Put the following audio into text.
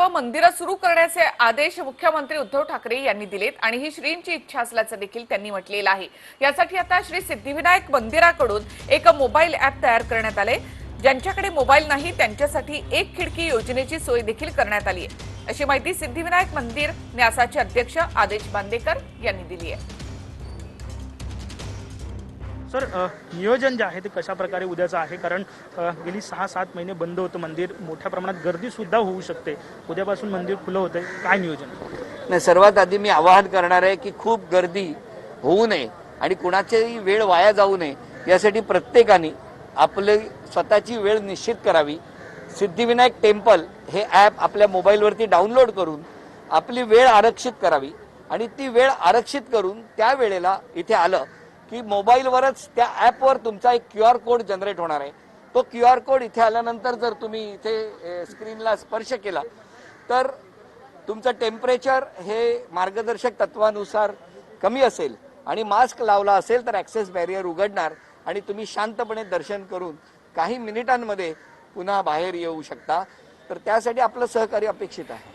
करावं मंदिरं सुरू करण्याचे आदेश मुख्यमंत्री उद्धव ठाकरे यांनी दिलेत आणि ही श्रींची इच्छा असल्याचं देखील त्यांनी म्हटलेलं आहे. यासाठी आता श्री सिद्धिविनायक मंदिराकडून एक मोबाईल ऍप तयार करण्यात आले ज्यांच्याकडे मोबाईल नाही त्यांच्यासाठी एक खिडकी योजनेची सोय देखील करण्यात आली आहे. अशी माहिती सिद्धिविनायक मंदिर न्यासाचे अध्यक्ष आदेश बांदेकर यांनी दिली आहे. सर नियोजन जे आहे ते कशा प्रकारे उद्याचं आहे? कारण गेली सहा सात महिने बंद होतं मंदिर. मोठ्या प्रमाणात गर्दी सुद्धा होऊ शकते. उद्यापासून मंदिर खुलं होतंय. काय नियोजन? नाही सर्वात आधी मी आवाहन करणार आहे की खूप गर्दी होऊ नये आणि कुणाचेही वेळ वाया जाऊ नये. यासाठी प्रत्येकाने आपली स्वतःची वेळ निश्चित करावी. सिद्धिविनायक टेम्पल हे ॲप आपल्या मोबाईलवरती डाउनलोड करून आपली वेळ आरक्षित करावी. आणि ती वेळ आरक्षित करून त्या वेळेला इथे आलं की मोबाईलवरच त्या ॲपवर तुमचा एक क्यू आर कोड जनरेट होणार आहे. तो क्यू आर कोड इथे आल्यानंतर जर तुम्ही इथे स्क्रीनला स्पर्श केला तर तुमचं टेम्परेचर हे मार्गदर्शक तत्वानुसार कमी असेल आणि मास्क लावला असेल तर ॲक्सेस बॅरियर उघडणार आणि तुम्ही शांतपणे दर्शन करून काही मिनिटांमध्ये पुन्हा बाहेर येऊ शकता. तर त्यासाठी आपलं सहकार्य अपेक्षित आहे.